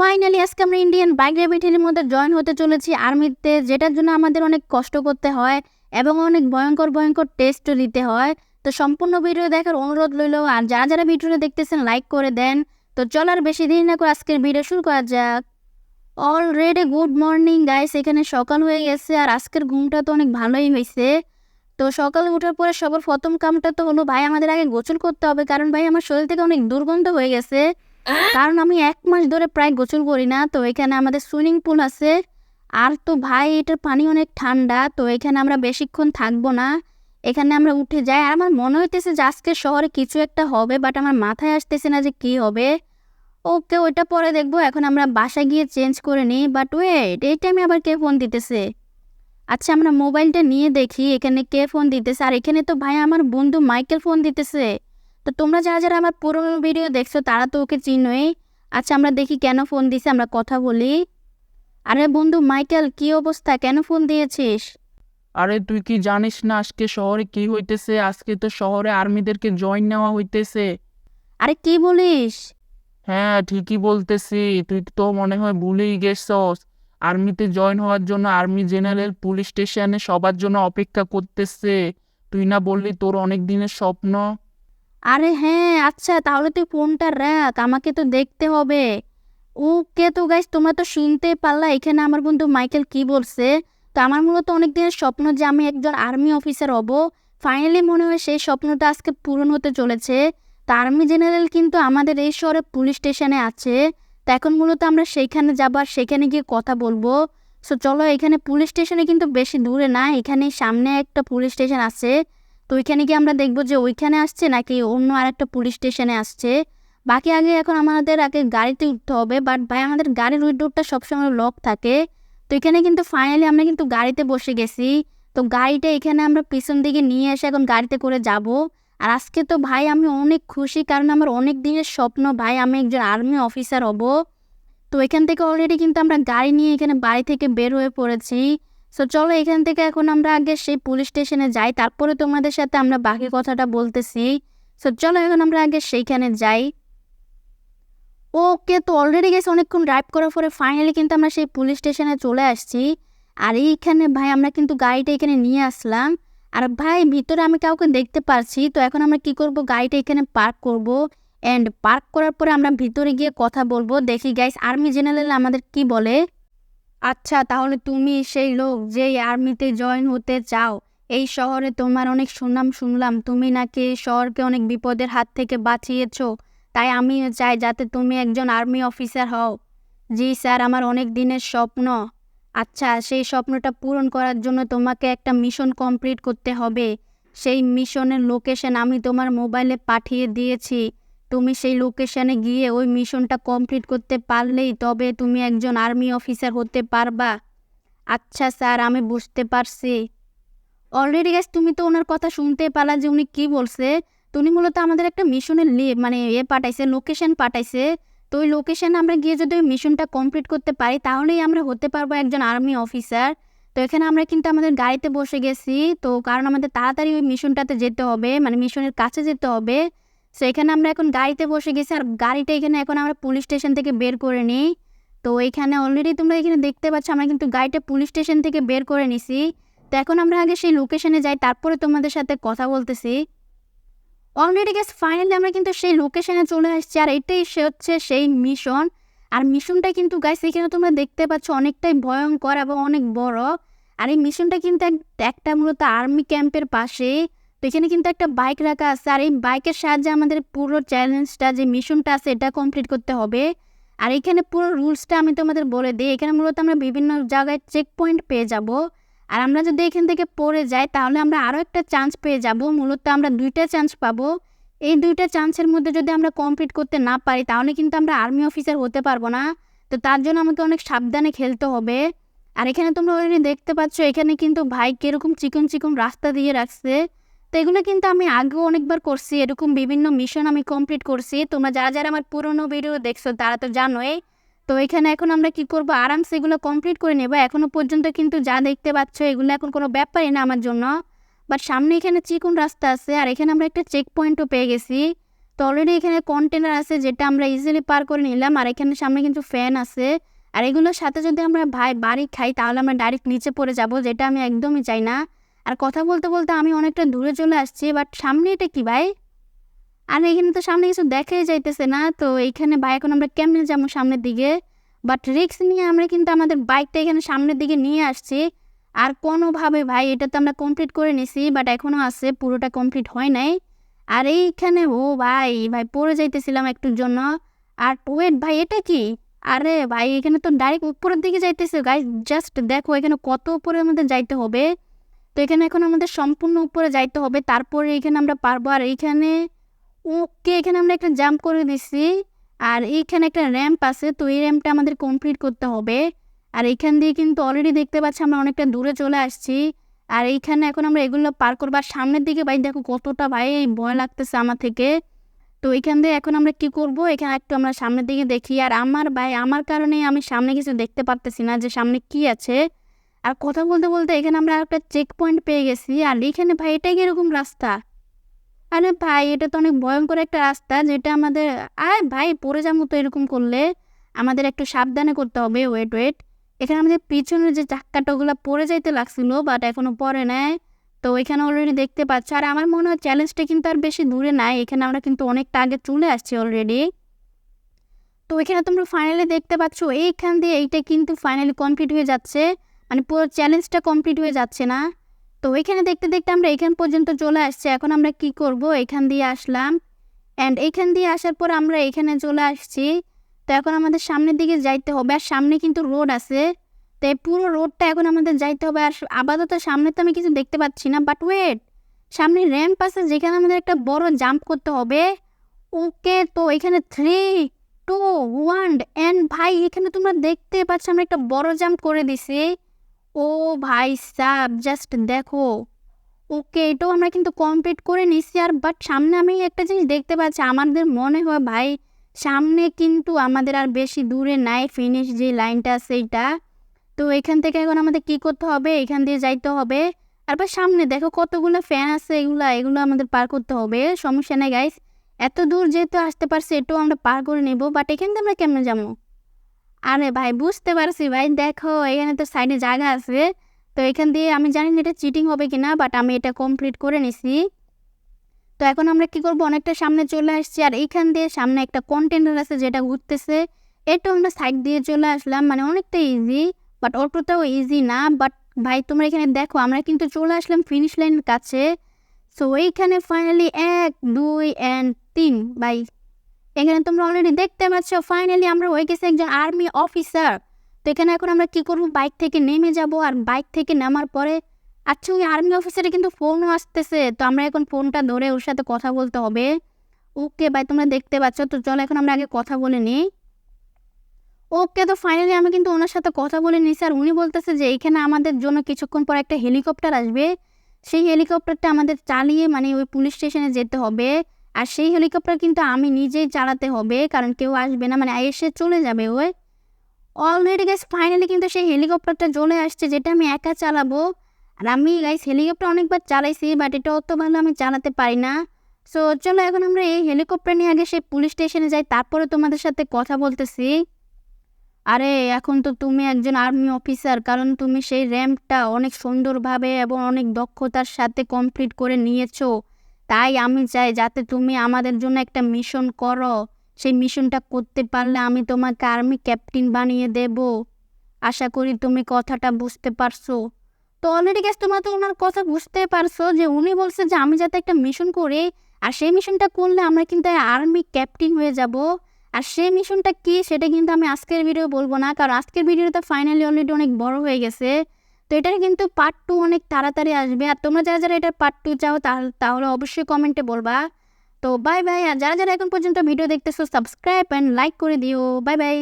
Finally আজকে আমরা Indian bike র্যাবিটের মধ্যে জয়েন হতে চলেছি আর্মিতে যেটার জন্য আমাদের অনেক কষ্ট করতে হয় এবং অনেক ভয়ঙ্কর ভয়ঙ্কর টেস্টও দিতে হয়। তো সম্পূর্ণ ভিডিও দেখার অনুরোধ রইল, আর যারা যারা ভিডিওটা দেখতেছেন লাইক করে দেন। তো চলার বেশি দেরি না করে আজকের ভিডিও শুরু করা যাক। অলরেডি গুড মর্নিং গাইস এখানে সকাল হয়ে গেছে, আর আজকের ঘুমটা তো অনেক ভালোই হয়েছে। তো সকালে ওঠার পরে সবার প্রথম কামটা তো হলো, ভাই, আমাদের আগে গোসল করতে হবে, কারণ ভাই, আমার শরীর থেকে অনেক দুর্গন্ধ হয়ে গেছে। কারণ আমি এক মাস ধরে প্রায় গোসল করি না, তো এখানে আমাদের সুইমিং পুল আছে। আর তো ভাই, এটার পানি অনেক ঠান্ডা, তো এখানে আমরা বেশিক্ষণ থাকব না। এখানে আমরা উঠে যাই। আর আমার মনে হইতেছে যে আজকে শহরে কিছু একটা হবে বাট আমার মাথায় আসতেছে না যে কি হবে। ওকে, ওইটা পরে দেখব। এখন আমরা বাসায় গিয়ে চেঞ্জ করে নিই। বাট ওয়েট এই টাইমে আবার কে ফোন দিতেছে? আচ্ছা আমরা মোবাইলটা নিয়ে দেখি, এখানে কে ফোন দিতেছে? আর এখানে তো ভাই, আমার বন্ধু মাইকেল ফোন দিতেছে। তো তোমরা যারা যারা আমার পুরোনো ভিডিও দেখছ তারা তো ওকে চিনোই। আচ্ছা আমরা দেখি কেন ফোন দিছে আমরা কথা বলি। আরে বন্ধু মাইকেল কি অবস্থা? কেন ফোন দিয়েছিস? আরে তুই কি জানিস না আজকে শহরে কি হইতেছে? আজকে তো শহরে আর্মিদেরকে জয়েন নেওয়া হইতেছে। আরে কি বলিস? হ্যাঁ ঠিকই বলতেছি। তুই তো মনে হয় ভুলেই গেছস। আর্মিতে জয়েন হওয়ার জন্য আর্মি জেনারেল পুলিশ স্টেশনে সবার জন্য অপেক্ষা করতেছে। তুই না বললি তোর অনেক দিনের স্বপ্ন। আরে হ্যাঁ আচ্ছা তাহলে তুই ফোনটা রাখ, আমাকে তো দেখতে হবে। ওকে তো গাইস তোমরা তো শুনতেই পারলা, এখানে আমার বন্ধু মাইকেল কি বলছে? তো আমার মূলত অনেক দিনের স্বপ্ন যে আমি একজন আর্মি অফিসার হব। ফাইনালি মনে হয় সেই স্বপ্নটা আজকে পূরণ হতে চলেছে। তো আর্মি জেনারেল কিন্তু আমাদের এই শহরে পুলিশ স্টেশনে আছে। তো এখন মূলত আমরা সেইখানে যাব আর সেখানে গিয়ে কথা বলব। সো চলো এখানে পুলিশ স্টেশনে কিন্তু বেশি দূরে না, এখানে সামনে একটা পুলিশ স্টেশন আছে। তো ওইখানে গিয়ে আমরা দেখব যে ওইখানে আসছে নাকি অন্য আরেকটা পুলিশ স্টেশনে আসছে। বাকি আগে এখন আমাদের আগে গাড়িতে উঠতে হবে বাট ভাই আমাদের গাড়ির উইন্ডোটা সবসময় লক থাকে। তো এখানে কিন্তু ফাইনালি আমরা কিন্তু গাড়িতে বসে গেছি। তো গাড়িটা এখানে আমরা পিছন দিকে নিয়ে এসে এখন গাড়িতে করে যাব। আর আজকে তো ভাই আমি অনেক খুশি, কারণ আমার অনেক দিনের স্বপ্ন ভাই আমি একজন আর্মি অফিসার হব। তো এখান থেকে অলরেডি কিন্তু আমরা গাড়ি নিয়ে এখানে বাড়ি থেকে বের হয়ে পড়েছি। সো চলো এখান থেকে এখন আমরা আগে সেই পুলিশ স্টেশনে যাই, তারপরে তোমাদের সাথে আমরা বাকি কথাটা বলতেছি। সো চলো এখন আমরা আগে সেইখানে যাই। ওকে তো অলরেডি গেছে অনেকক্ষণ ড্রাইভ করার পরে ফাইনালি কিন্তু আমরা সেই পুলিশ স্টেশনে চলে আসছি। আর এইখানে ভাই আমরা কিন্তু গাড়িটা এখানে নিয়ে আসলাম। আর ভাই ভিতরে আমি কাউকে দেখতে পারছি, তো এখন আমরা কি করব? গাড়িটা এখানে পার্ক করব। অ্যান্ড পার্ক করার পরে আমরা ভিতরে গিয়ে কথা বলব। দেখি গাইস আর্মি জেনারেল আমাদের কি বলে? আচ্ছা তাহলে তুমি সেই লোক যে আর্মিতে জয়েন হতে চাও, এই শহরে তোমার অনেক সুনাম শুনলাম। তুমি নাকি এই শহরকে অনেক বিপদের হাত থেকে বাঁচিয়েছো, তাই আমিও চাই যাতে তুমি একজন আর্মি অফিসার হও। জি স্যার, আমার অনেক দিনের স্বপ্ন। আচ্ছা সেই স্বপ্নটা পূরণ করার জন্য তোমাকে একটা মিশন কমপ্লিট করতে হবে। সেই মিশনের লোকেশন আমি তোমার মোবাইলে পাঠিয়ে দিয়েছি। তুমি সেই লোকেশনে গিয়ে ওই মিশনটা কমপ্লিট করতে পারলেই তবে তুমি একজন আর্মি অফিসার হতে পারবা। আচ্ছা স্যার, আমি বুঝতে পারছি। অলরেডি গ্যাস তুমি তো ওনার কথা শুনতে পারলা যে উনি কী বলছে। তো উনি মূলত আমাদের একটা মিশনের লি মানে এ পাঠাইছে লোকেশন পাঠাইছে। তো ওই লোকেশানে আমরা গিয়ে যদি ওই মিশনটা কমপ্লিট করতে পারি, তাহলেই আমরা হতে পারব একজন আর্মি অফিসার তো এখানে আমরা কিন্তু আমাদের গাড়িতে বসে গেছি। তো কারণ আমাদের তাড়াতাড়ি ওই মিশনটাতে যেতে হবে মানে মিশনের কাছে যেতে হবে। সো এখানে আমরা এখন গাড়িতে বসে গেছি আর গাড়িটা এখানে এখন আমরা পুলিশ স্টেশন থেকে বের করে নিই। তো এখানে অলরেডি তোমরা এখানে দেখতে পাচ্ছ, আমরা কিন্তু গাড়িটা পুলিশ স্টেশন থেকে বের করে নিছি। তো এখন আমরা আগে সেই লোকেশনে যাই, তারপরে তোমাদের সাথে কথা বলতেছি। অলরেডি গেস ফাইনালি আমরা কিন্তু সেই লোকেশনে চলে আসছি, আর এটাই সে হচ্ছে সেই মিশন আর মিশনটা কিন্তু গাইস এখানে তোমরা দেখতে পাচ্ছ অনেকটাই ভয়ঙ্কর এবং অনেক বড়। আর এই মিশনটা কিন্তু এক- একটা মূলত আর্মি ক্যাম্পের পাশে এখানে কিন্তু একটা বাইক রাখা আছে। আর এই বাইকের সাহায্যে আমাদের পুরো চ্যালেঞ্জটা যে মিশনটা আছে, এটা কমপ্লিট করতে হবে। আর এখানে পুরো রুলসটা আমি তোমাদের বলে দিই। এখানে মূলত আমরা বিভিন্ন জায়গায় চেক পয়েন্ট পেয়ে যাব। আর আমরা যদি এখান থেকে পড়ে যাই, তাহলে আমরা আরও একটা চান্স পেয়ে যাব। মূলত আমরা দুইটা চান্স পাবো। এই দুইটা চান্সের মধ্যে যদি আমরা কমপ্লিট করতে না পারি, তাহলে কিন্তু আমরা আর্মি অফিসার হতে পারব না। তো তার জন্য আমাকে অনেক সাবধানে খেলতে হবে। আর এখানে তোমরা অলরেডি দেখতে পাচ্ছ, এখানে কিন্তু ভাই কীরকম চিকন চিকন রাস্তা দিয়ে রাখছে। তো এগুলো কিন্তু আমি আগেও অনেকবার করছি, এরকম বিভিন্ন মিশন আমি কমপ্লিট করছি। তোমরা যারা যারা আমার পুরোনো ভিডিও দেখছ, তারা তো জানোই। তো এখানে এখন আমরা কি করব? আরামসে এগুলো কমপ্লিট করে নেব। এখনও পর্যন্ত কিন্তু যা দেখতে পাচ্ছ, এগুলো এখন কোনো ব্যাপারই না আমার জন্য। বাট সামনে এখানে চিকন রাস্তা আছে, আর এখানে আমরা একটা চেক পয়েন্টও পেয়ে গেছি। তো অলরেডি এখানে কন্টেনার আছে, যেটা আমরা ইজিলি পার করে নিলাম। আর এখানে সামনে কিন্তু ফ্যান আছে। আর এগুলোর সাথে যদি আমরা ভাই বাড়ি খাই, তাহলে আমরা ডাইরেক্ট নিচে পড়ে যাব, যেটা আমি একদমই চাই না। আর কথা বলতে বলতে আমি অনেকটা দূরে চলে আসছি বাট সামনে এটা কি ভাই? আর, এখানে তো সামনে কিছু দেখাই যাইতেছে না, তো এইখানে ভাই, এখন আমরা কেমনে যাব সামনের দিকে? বাট রিক্স নিয়ে আমরা কিন্তু আমাদের বাইকটা এখানে সামনের দিকে নিয়ে আসছি। আর কোনোভাবে ভাই, এটা তো আমরা কমপ্লিট করে নিছি বাট এখনও আছে, পুরোটা কমপ্লিট হয় নাই। আর এইখানে, ও ভাই ভাই, পড়ে যাইতেছিলাম একটুর জন্য। আর ওয়েট ভাই, এটা কি? আরে ভাই, এখানে তো ডাইরেক্ট উপরের দিকে যাইতেছে গাই জাস্ট দেখো এখানে কত উপরে আমাদের যাইতে হবে। তো এখানে এখন আমাদের সম্পূর্ণ উপরে যাইতে হবে। তারপরে এখানে আমরা পারব। আর এইখানে ওকে এখানে আমরা একটা জাম্প করে দিছি। আর এইখানে একটা র্যাম্প আছে। তো এই র্যাম্পটা আমাদের কমপ্লিট করতে হবে। আর এইখান দিয়ে কিন্তু অলরেডি দেখতে পাচ্ছি আমরা অনেকটা দূরে চলে আসছি। আর এইখানে এখন আমরা এগুলো পার করব। আর সামনের দিকে ভাই, দেখো কতটা ভাই ভয় লাগতেছে আমার থেকে। তো এইখান দিয়ে এখন আমরা কি করব? এখানে একটু আমরা সামনের দিকে দেখি। আর আমার ভাই, আমার কারণে আমি সামনে কিছু দেখতে পারতেছি না যে সামনে কি আছে। আর কথা বলতে বলতে এখানে আমরা একটা চেক পয়েন্ট পেয়ে গেছি। আর এখানে ভাই, এটা কীরকম রাস্তা? আরে ভাই, এটা তো অনেক ভয়ঙ্কর একটা রাস্তা যেটা আমাদের আয় ভাই, পড়ে যাব তো এরকম করলে। আমাদের একটু সাবধানে করতে হবে ওয়েট ওয়েট এখানে আমাদের পিছনের যে চাক্কাটা, ওগুলো পড়ে যাইতে লাগছিল বাট এখনও পরে নেয় তো এখানে অলরেডি দেখতে পাচ্ছ। আর আমার মনে হয় চ্যালেঞ্জটা কিন্তু আর বেশি দূরে নাই। এখানে আমরা কিন্তু অনেকটা আগে চলে আসছি অলরেডি তো এখানে তোমরা ফাইনালি দেখতে পাচ্ছ, এইখান দিয়ে এইটা কিন্তু ফাইনালি কমপ্লিট হয়ে যাচ্ছে। মানে পুরো চ্যালেঞ্জটা কমপ্লিট হয়ে যাচ্ছে না। তো এখানে দেখতে দেখতে আমরা এখান পর্যন্ত চলে আসছি। এখন আমরা কি করব? এখান দিয়ে আসলাম। অ্যান্ড এখান দিয়ে আসার পর আমরা এখানে চলে আসছি। তো এখন আমাদের সামনের দিকে যাইতে হবে। আর সামনে কিন্তু রোড আছে। তো এই পুরো রোডটা এখন আমাদের যাইতে হবে। আর আপাতত সামনে তো আমি কিছু দেখতে পাচ্ছি না। বাট ওয়েট সামনে র্যাম্প আছে যেখানে আমাদের একটা বড় জাম্প করতে হবে। ওকে তো এখানে থ্রি টু ওয়ান অ্যান্ড ভাই, এখানে তোমরা দেখতে পাচ্ছ আমরা একটা বড় জাম্প করে দিছি। ও ভাই সাব জাস্ট দেখো। ওকে, এটাও আমরা কিন্তু কমপ্লিট করে নিছি আর বাট সামনে আমি একটা জিনিস দেখতে পাচ্ছি, আমাদের মনে হয় ভাই, সামনে কিন্তু আমাদের আর বেশি দূরে নাই ফিনিশ যে লাইনটা সেইটা। তো এখান থেকে এখন আমাদের কি করতে হবে? এখান দিয়ে যাইতে হবে। আর বা সামনে দেখো কতগুলো ফ্যান আছে, এগুলা, এগুলো আমাদের পার করতে হবে, সমস্যা নেই গাইস এত দূর যেহেতু আসতে পারছে, এটাও আমরা পার করে নেব বাট এখান থেকে আমরা কেমনে যাব? আরে ভাই, বুঝতে পারছি ভাই। দেখো, এখানে তো সাইডে জায়গা আছে। তো এখান দিয়ে আমি জানি না এটা চিটিং হবে কি না বাট আমি এটা কমপ্লিট করে নিছি। তো এখন আমরা কি করব? অনেকটা সামনে চলে আসছি, আর এইখান দিয়ে সামনে একটা কন্টেনার আছে যেটা ঘুরতেছে এটাও আমরা সাইড দিয়ে চলে আসলাম। মানে অনেকটা ইজি বাট অতটাও ইজি না। বাট ভাই, তোমরা এখানে দেখো, আমরা কিন্তু চলে আসলাম ফিনিশ লাইনের কাছে। সো এইখানে ফাইনালি এক, দুই অ্যান্ড তিন, ভাই। এখানে তোমরা অলরেডি দেখতে পাচ্ছ ফাইনালি আমরা হয়ে গেছি একজন আর্মি অফিসার তো এখানে এখন আমরা কি করব? বাইক থেকে নেমে যাব। আর বাইক থেকে নামার পরে আচ্ছা ওই আর্মি অফিসারে কিন্তু ফোনও আসতেছে। তো আমরা এখন ফোনটা ধরে ওর সাথে কথা বলতে হবে। ওকে ভাই তোমরা দেখতে পাচ্ছ। তো চলো এখন আমরা আগে কথা বলে নিই। ওকে তো ফাইনালি আমি কিন্তু ওনার সাথে কথা বলে নিয়েছি আর উনি বলতেছে যে এখানে আমাদের জন্য কিছুক্ষণ পর একটা হেলিকপ্টার আসবে। সেই হেলিকপ্টারটা আমাদের চালিয়ে মানে ওই পুলিশ স্টেশনে যেতে হবে। আর সেই হেলিকপ্টার কিন্তু আমি নিজেই চালাতে হবে, কারণ কেউ আসবে না মানে এসে চলে যাবে ওই। অলরেডি গাইস ফাইনালি কিন্তু সেই হেলিকপ্টারটা চলে আসছে, যেটা আমি একা চালাবো। আর আমি গাইস হেলিকপ্টার অনেকবার চালাইছি বাট এটা অত ভালো আমি চালাতে পারি না। সো চলো এখন আমরা এই হেলিকপ্টার নিয়ে আগে সেই পুলিশ স্টেশনে যাই, তারপরে তোমাদের সাথে কথা বলতেছি। আরে, এখন তো তুমি একজন আর্মি অফিসার কারণ তুমি সেই র্যাম্পটা অনেক সুন্দরভাবে এবং অনেক দক্ষতার সাথে কমপ্লিট করে নিয়েছো। তাই আমি চাই যাতে তুমি আমাদের জন্য একটা মিশন করো। সেই মিশনটা করতে পারলে আমি তোমাকে আর্মি ক্যাপ্টেন বানিয়ে দেব। আশা করি তুমি কথাটা বুঝতে পারছ। তো অলরেডি গেছ তোমরা তো ওনার কথা বুঝতে পারছ যে উনি বলছে যে আমি যাতে একটা মিশন করি, আর সেই মিশনটা করলে আমরা কিন্তু আর্মি ক্যাপ্টেন হয়ে যাব। আর সেই মিশনটা কি, সেটা কিন্তু আমি আজকের ভিডিও বলব না, কারণ আজকের ভিডিওটা ফাইনালি অলরেডি অনেক বড় হয়ে গেছে। তো এটার কিন্তু পার্ট টু অনেক তাড়াতাড়ি আসবে। আর তোমরা যারা যারা এটার পার্ট টু চাও তাহলে অবশ্যই কমেন্টে বলবা। তো বাই বাই আর যারা যারা এখন পর্যন্ত ভিডিও দেখতেছো সাবস্ক্রাইব অ্যান্ড লাইক করে দিও। Bye bye